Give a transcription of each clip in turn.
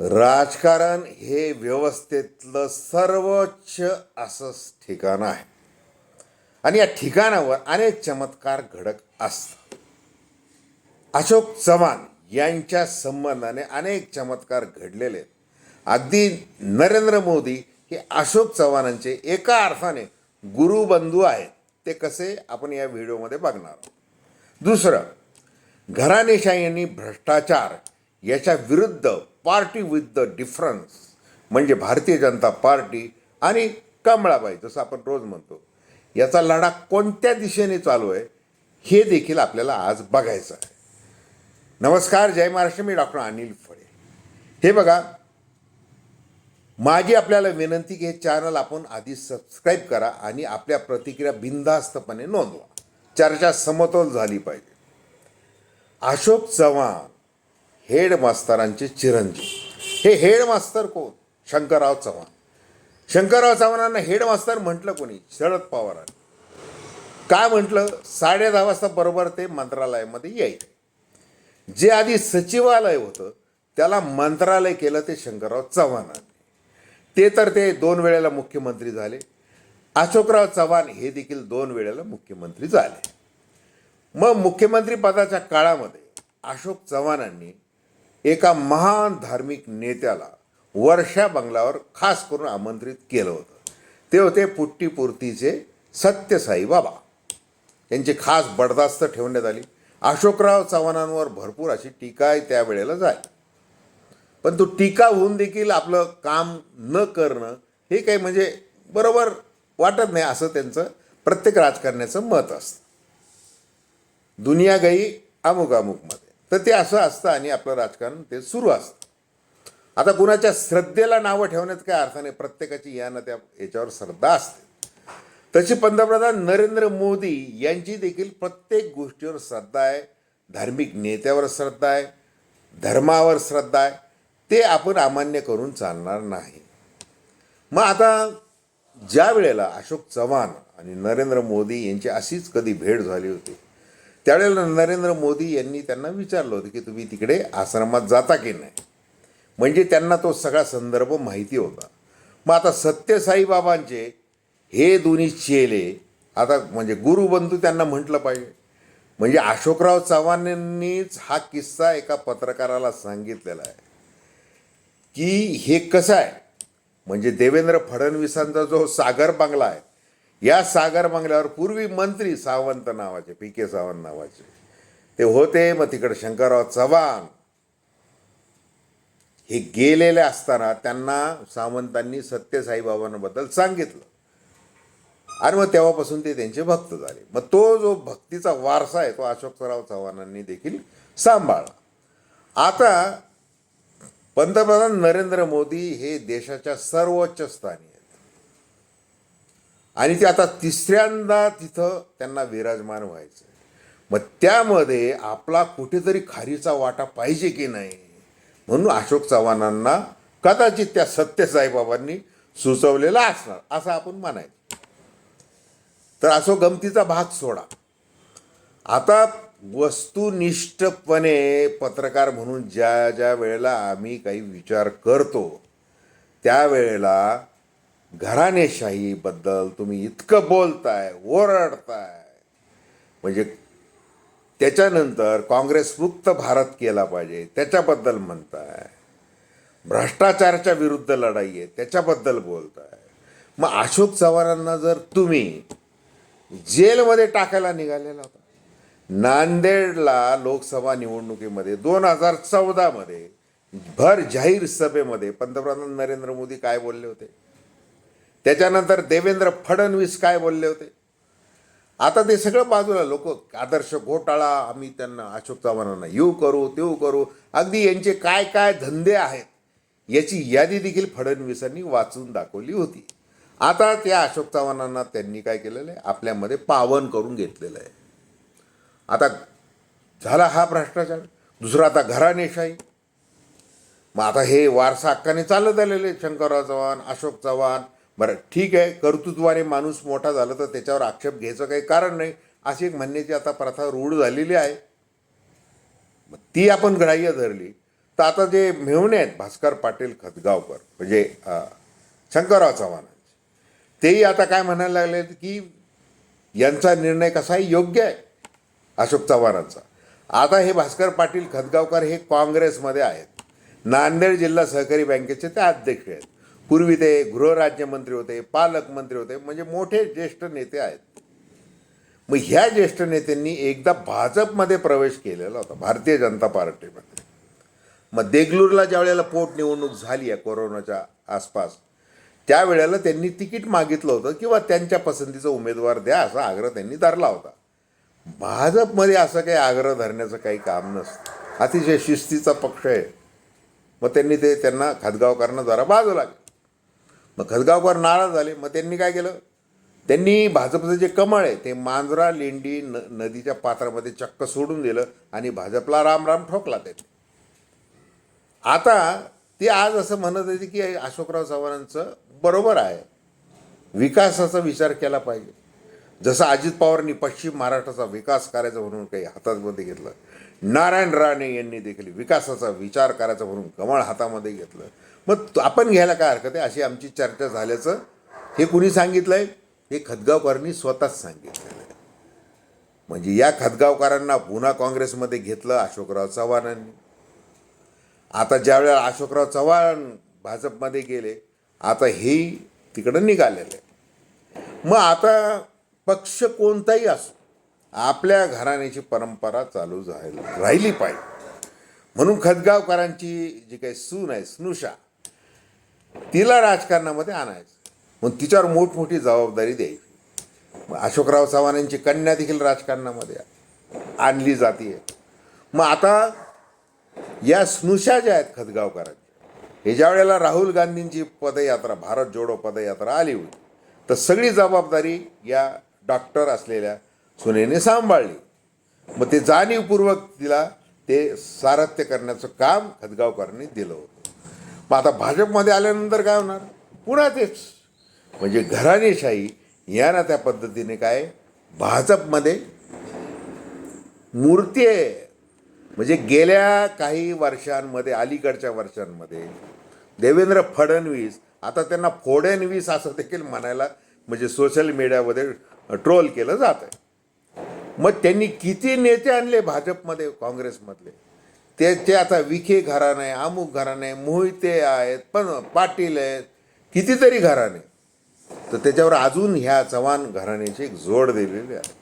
राजकारण हे व्यवस्थेतलं सर्वोच्च असं ठिकाण आहे. आणि या ठिकाणावर अनेक चमत्कार घडत असतात. अशोक चव्हाण यांच्या संबंधाने अनेक चमत्कार घडलेले आहेत. अगदी नरेंद्र मोदी हे अशोक चव्हाणांचे एका अर्थाने गुरुबंधू आहेत. ते कसे आपण या व्हिडिओमध्ये बघणार दुसरं दुसरं घराणेशाहींनी भ्रष्टाचार याच्या विरुद्ध पार्टी विथ द डिफरन्स म्हणजे भारतीय जनता पार्टी आणि कमळाबाई जसं आपण रोज म्हणतो. याचा लढा कोणत्या दिशेने चालू आहे हे देखील आपल्याला आज बघायचं आहे. नमस्कार जय महाराष्ट्र. मी डॉक्टर अनिल फळे. हे बघा माझी आपल्याला विनंती की हे चॅनल आपण आधी सबस्क्राईब करा आणि आपल्या प्रतिक्रिया बिनधास्तपणे नोंदवा. चर्चा समतोल झाली पाहिजे. अशोक चव्हाण हेडमास्तरांचे चिरंजीव. हे हेडमास्तर कोण? शंकरराव चव्हाण. शंकरराव चव्हाणांना हेडमास्तर म्हटलं कोणी? शरद पवारांनी. काय म्हटलं? साडे दहा वाजता बरोबर ते मंत्रालयामध्ये यायचे जे आधी सचिवालय होतं त्याला मंत्रालय केलं ते शंकरराव चव्हाणांनी. ते तर ते दोन वेळेला मुख्यमंत्री झाले. अशोकराव चव्हाण हे देखील दोन वेळेला मुख्यमंत्री झाले. मग मुख्यमंत्री पदाच्या काळामध्ये अशोक चव्हाणांनी एका महान धार्मिक नेत्याला वर्षा बंगलावर खास करून आमंत्रित केलं होतं. ते होते पुट्टीपूर्तीचे सत्यसाई बाबा. त्यांची खास बडदास्त ठेवण्यात आली. अशोकराव चव्हाणांवर भरपूर अशी टीका त्यावेळेला झाली. पण तो टीका होऊन देखील आपलं काम न करणं हे काही म्हणजे बरोबर वाटत नाही असं त्यांचं प्रत्येक राजकारण्याचं मत असतं. दुनिया गई अमुक अमुकमध्ये तर ते असं असतं आणि आपलं राजकारण ते सुरू असतं. आता कुणाच्या श्रद्धेला नावं ठेवण्यात काय अर्थ नाही प्रत्येकाची या ना त्या याच्यावर श्रद्धा असते. तशी पंतप्रधान नरेंद्र मोदी यांची देखील प्रत्येक गोष्टीवर श्रद्धा आहे. धार्मिक नेत्यावर श्रद्धा आहे धर्मावर श्रद्धा आहे. ते आपण अमान्य करून चालणार नाही. मग आता ज्या वेळेला अशोक चव्हाण आणि नरेंद्र मोदी यांची अशीच कधी भेट झाली होती त्यावेळेला नरेंद्र मोदी यांनी त्यांना विचारलं होतं की तुम्ही तिकडे आश्रमात जाता की नाही? म्हणजे त्यांना तो सगळा संदर्भ माहिती होता. मग आता सत्यसाईबाबांचे हे दोन्ही चेले आता म्हणजे गुरुबंधू त्यांना म्हटलं पाहिजे. म्हणजे अशोकराव चव्हाणांनीच हा किस्सा एका पत्रकाराला सांगितलेला आहे. की हे कसं आहे? म्हणजे देवेंद्र फडणवीसांचा जो सागर बांगला आहे या सागर बंगल्यावर पूर्वी मंत्री सावंत नावाचे पी के सावंत नावाचे. ते होते मग तिकडे शंकरराव चव्हाण. हे गेलेले असताना त्यांना सावंतांनी सत्यसाईबाबांबद्दल सांगितलं. आणि मग तेव्हापासून ते त्यांचे भक्त झाले. मग तो जो भक्तीचा वारसा आहे तो अशोकराव चव्हाणांनी देखील सांभाळला. आता पंतप्रधान नरेंद्र मोदी हे देशाच्या सर्वोच्च स्थानी आहेत. आणि ते आता तिसऱ्यांदा तिथं त्यांना विराजमान व्हायचं. मग त्यामध्ये आपला कुठेतरी खारीचा वाटा पाहिजे की नाही? म्हणून अशोक चव्हाणांना कदाचित त्या सत्यसाईबाबांनी सुचवलेला असणार असं आपण म्हणायचं. तर असो गमतीचा भाग सोडा. आता वस्तुनिष्ठपणे पत्रकार म्हणून ज्या ज्या वेळेला आम्ही काही विचार करतो त्यावेळेला घराणेशाहीबद्दल तुम्ही इतकं बोलताय ओरडताय. म्हणजे त्याच्यानंतर काँग्रेस मुक्त भारत केला पाहिजे त्याच्याबद्दल म्हणताय. भ्रष्टाचाराच्या विरुद्ध लढाई आहे त्याच्याबद्दल बोलताय. मग अशोक चव्हाणांना जर तुम्ही जेलमध्ये टाकायला निघालेला होता नांदेडला लोकसभा निवडणुकीमध्ये दोन हजार चौदामध्ये भर जाहीर सभेमध्ये पंतप्रधान नरेंद्र मोदी काय बोलले होते? त्याच्यानंतर देवेंद्र फडणवीस काय बोलले होते? आता ते सगळं बाजूला लोक आदर्श घोटाळा आम्ही त्यांना अशोक चव्हाणांना येऊ करू तेऊ करू. अगदी यांचे काय काय धंदे आहेत याची यादी देखील फडणवीसांनी वाचून दाखवली होती. आता त्या अशोक चव्हाणांना त्यांनी काय केलेलं आहे? आपल्यामध्ये पावन करून घेतलेलं आहे. आता झाला हा भ्रष्टाचार दुसरा आता घराणेशाही. मग आता हे वारसा हक्काने चालत आलेले शंकरराव चव्हाण अशोक चव्हाण. बरं ठीक आहे कर्तृत्वाने माणूस मोठा झाला तर त्याच्यावर आक्षेप घ्यायचं काही कारण नाही. अशी एक म्हणण्याची आता प्रथा रूढ झालेली आहे. मग ती आपण ग्राह्य धरली. तर आता जे मेहुणे आहेत भास्कर पाटील खतगावकर म्हणजे शंकरराव चव्हाणांचे. तेही आता काय म्हणायला लागले की यांचा निर्णय कसा आहे योग्य आहे अशोक चव्हाणांचा. आता हे भास्कर पाटील खतगावकर हे काँग्रेसमध्ये आहेत. नांदेड जिल्हा सहकारी बँकेचे ते अध्यक्ष आहेत. पूर्वी ते गृहराज्यमंत्री होते पालकमंत्री होते म्हणजे मोठे ज्येष्ठ नेते आहेत. मग ह्या ज्येष्ठ नेत्यांनी एकदा भाजपमध्ये प्रवेश केलेला होता भारतीय जनता पार्टीमध्ये. मग देगलूरला ज्या वेळेला पोटनिवडणूक झाली आहे कोरोनाच्या आसपास त्यावेळेला त्यांनी तिकीट मागितलं होतं किंवा त्यांच्या पसंतीचा उमेदवार द्या असा आग्रह त्यांनी धरला होता. भाजपमध्ये असं काही आग्रह धरण्याचं काही काम नसतं. अतिशय शिस्तीचा पक्ष आहे. मग त्यांनी ते त्यांना खतगावकरांना जरा बाजू लागेल मग खतगावकर नाराज झाले. मग त्यांनी काय केलं? त्यांनी भाजपचं जे कमळ आहे ते मांजरा लेंडी न नदीच्या पात्रामध्ये चक्क सोडून दिलं आणि भाजपला राम राम ठोकला त्यांनी. आता ते आज असं म्हणत होते की अशोकराव चव्हाणांचं बरोबर आहे. विकासाचा विचार केला पाहिजे. जसं अजित पवारांनी पश्चिम महाराष्ट्राचा विकास करायचा म्हणून काही हातामध्ये घेतलं नारायण राणे यांनी देखील विकासाचा विचार करायचा म्हणून कमळ हातामध्ये घेतलं मग आपण घ्यायला काय हरकत आहे? अशी आमची चर्चा झाल्याचं हे कुणी सांगितलं आहे हे खतगावकरांनी स्वतःच सांगितलेलं आहे. म्हणजे या खतगावकरांना पुन्हा काँग्रेसमध्ये घेतलं अशोकराव चव्हाणांनी. आता ज्यावेळेला अशोकराव चव्हाण भाजपमध्ये गेले आता हेही तिकडं निघालेलं आहे. मग आता पक्ष कोणताही असो आपल्या घराण्याची परंपरा चालू राहायला राहिली पाहिजे. म्हणून खतगावकरांची जी काही सून आहे स्नुषा तिला राजकारणामध्ये आणायचं. मग तिच्यावर मोठमोठी जबाबदारी द्यायची. मग अशोकराव चव्हाणांची कन्या देखील राजकारणामध्ये आणली जाते मग आता या स्नुषा ज्या आहेत खतगावकरांच्या हे ज्या वेळेला राहुल गांधींची पदयात्रा भारत जोडो पदयात्रा आली होती तर सगळी जबाबदारी या डॉक्टर असलेल्या सुनेने सांभाळली. मग ते जाणीवपूर्वक तिला ते सारथ्य करण्याचं काम खतगावकरांनी दिलं होतं. मग आता भाजपमध्ये आल्यानंतर काय होणार? पुन्हा तेच. म्हणजे घराणेशाही या ना त्या पद्धतीने काय? भाजपमध्ये मूर्ती आहे. म्हणजे गेल्या काही वर्षांमध्ये अलीकडच्या वर्षांमध्ये देवेंद्र फडणवीस आता त्यांना फोडणवीस असं देखील म्हणायला म्हणजे सोशल मीडियामध्ये ट्रोल केलं जात आहे मग त्यांनी किती नेते आणले भाजपमध्ये काँग्रेसमधले? ते ते आता विखे घराणं आहे अमुक घराणं आहे मोहिते आहेत पण पाटील आहेत कितीतरी घराणे. तर त्याच्यावर अजून ह्या चव्हाण घराण्याची एक जोड दिलेली आहे.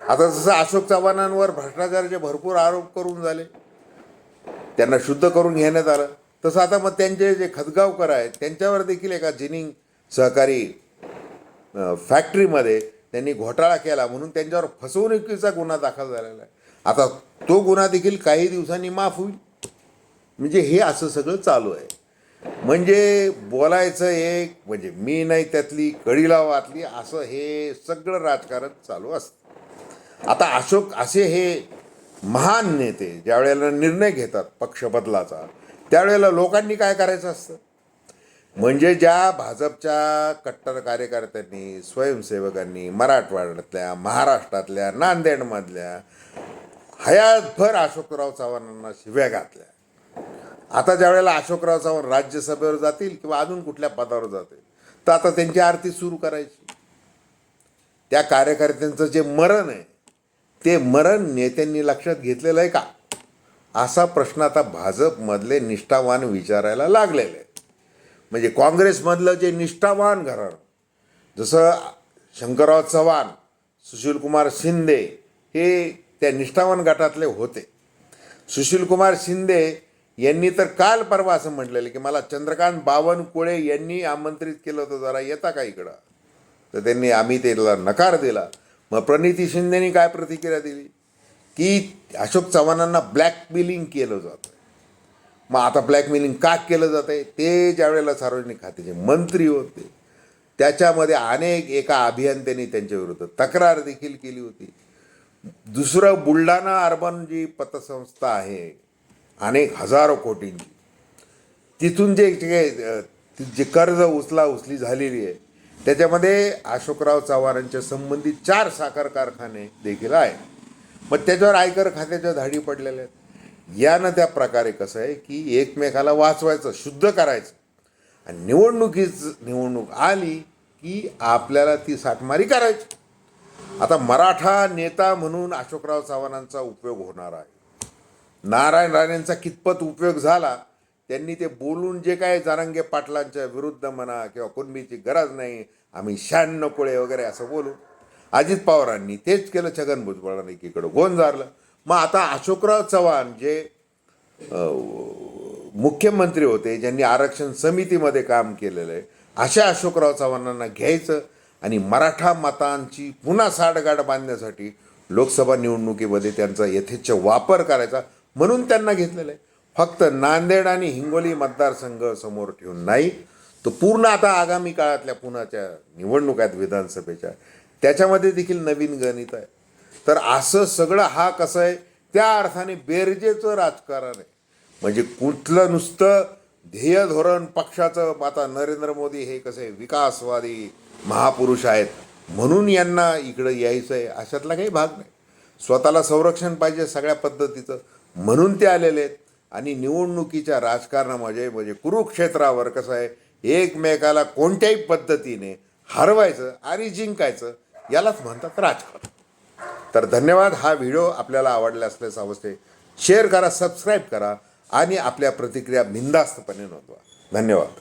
आता जसं अशोक चव्हाणांवर भ्रष्टाचाराचे भरपूर आरोप करून झाले. त्यांना शुद्ध करून घेण्यात आलं. तसं आता मग त्यांचे जे खतगावकर आहेत त्यांच्यावर देखील एका जिनिंग सहकारी फॅक्टरीमध्ये त्यांनी घोटाळा केला म्हणून त्यांच्यावर फसवणुकीचा गुन्हा दाखल झालेला आहे. आता तो गुन्हा देखील काही दिवसांनी माफ होईल. म्हणजे हे असं सगळं चालू आहे. म्हणजे बोलायचं एक म्हणजे मी नाही त्यातली कळीला वाचली असं हे सगळं राजकारण चालू असतं. आता अशोक असे हे महान नेते ज्या वेळेला निर्णय घेतात पक्ष बदलाचा त्यावेळेला लोकांनी काय करायचं असतं? म्हणजे ज्या भाजपच्या कट्टर कार्यकर्त्यांनी स्वयंसेवकांनी मराठवाड्यातल्या महाराष्ट्रातल्या नांदेडमधल्या हयातभर अशोकराव चव्हाणांना शिव्या घातल्या. आता ज्या वेळेला अशोकराव चव्हाण राज्यसभेवर जातील किंवा अजून कुठल्या पदावर जातील तर आता त्यांची आरती सुरू करायची. त्या कार्यकर्त्यांचं जे मरण आहे ते मरण नेत्यांनी लक्षात घेतलेलं आहे का? असा प्रश्न आता भाजपमधले निष्ठावान विचारायला लागलेले आहेत. म्हणजे काँग्रेसमधलं जे निष्ठावान घराणं जसं शंकरराव चव्हाण सुशीलकुमार शिंदे हे त्या निष्ठावान गटातले होते. सुशीलकुमार शिंदे यांनी तर काल परवा असं म्हटलेलं की मला चंद्रकांत बावनकुळे यांनी आमंत्रित केलं होतं जरा येता का इकडं? तर त्यांनी आम्ही त्याला नकार दिला. मग प्रणिती शिंदेनी काय प्रतिक्रिया दिली? की अशोक चव्हाणांना ब्लॅकमेलिंग केलं जातं. मग आता ब्लॅकमेलिंग का केलं जात आहे ते ज्यावेळेला सार्वजनिक खात्याचे मंत्री होते त्याच्यामध्ये अनेक एका अभियंत्यांनी त्यांच्या विरुद्ध तक्रार देखील केली होती. दुसरं बुलढाणा अर्बन जी पतसंस्था आहे अनेक हजारो कोटींची तिथून जे जे कर्ज उचला उचली झालेली आहे त्याच्यामध्ये अशोकराव चव्हाणांच्या संबंधित चार साखर कारखाने देखील आहेत. मग त्याच्यावर आयकर खात्याच्या धाडी पडलेल्या आहेत. यानं त्या प्रकारे कसं आहे की एकमेकाला वाचवायचं शुद्ध करायचं. आणि निवडणुकीच निवडणूक आली की आपल्याला ती साठमारी करायची. आता मराठा नेता म्हणून अशोकराव चव्हाणांचा उपयोग होणार आहे. नारायण राणेंचा कितपत उपयोग झाला त्यांनी ते बोलून जे काय जारंगे पाटलांच्या विरुद्ध म्हणा किंवा कुणबीची गरज नाही आम्ही शहाण्णव कोळे वगैरे असं बोलू. अजित पवारांनी तेच केलं छगन भुजबळांनी एकीकडं झालं मग आता अशोकराव चव्हाण जे मुख्यमंत्री होते ज्यांनी आरक्षण समितीमध्ये काम केलेलं आहे अशा अशोकराव चव्हाणांना घ्यायचं आणि मराठा मतांची पुन्हा साठगाठ बांधण्यासाठी लोकसभा निवडणुकीमध्ये त्यांचा यथेच्छ वापर करायचा म्हणून त्यांना घेतलेलं आहे. फक्त नांदेड आणि हिंगोली मतदारसंघ समोर ठेवून नाही तो पूर्ण आता आगामी काळातल्या पुण्याच्या निवडणुकात आहेत विधानसभेच्या त्याच्यामध्ये देखील नवीन गणित आहे. तर असं सगळं हा कसं आहे त्या अर्थाने बेरजेचं राजकारण आहे. म्हणजे कुठलं नुसतं ध्येय धोरण पक्षाचं आता नरेंद्र मोदी हे कसं आहे विकासवादी महापुरुष आहेत. म्हणून यांना इकडं यायचं आहे अशातला काही भाग नाही. स्वतःला संरक्षण पाहिजे सगळ्या पद्धतीचं. म्हणून ते आलेले आहेत. आणि निवडणुकीच्या राजकारणामध्ये म्हणजे कुरुक्षेत्रावर कसं आहे एकमेकाला कोणत्याही पद्धतीने हरवायचं आणि जिंकायचं यालाच म्हणतात राजकारण. तर धन्यवाद. हा व्हिडिओ आपल्याला आवडला असल्यास अवस्थे शेअर करा सबस्क्राईब करा आणि आपल्या प्रतिक्रिया बिंदास्तपणे नोंदवा. धन्यवाद.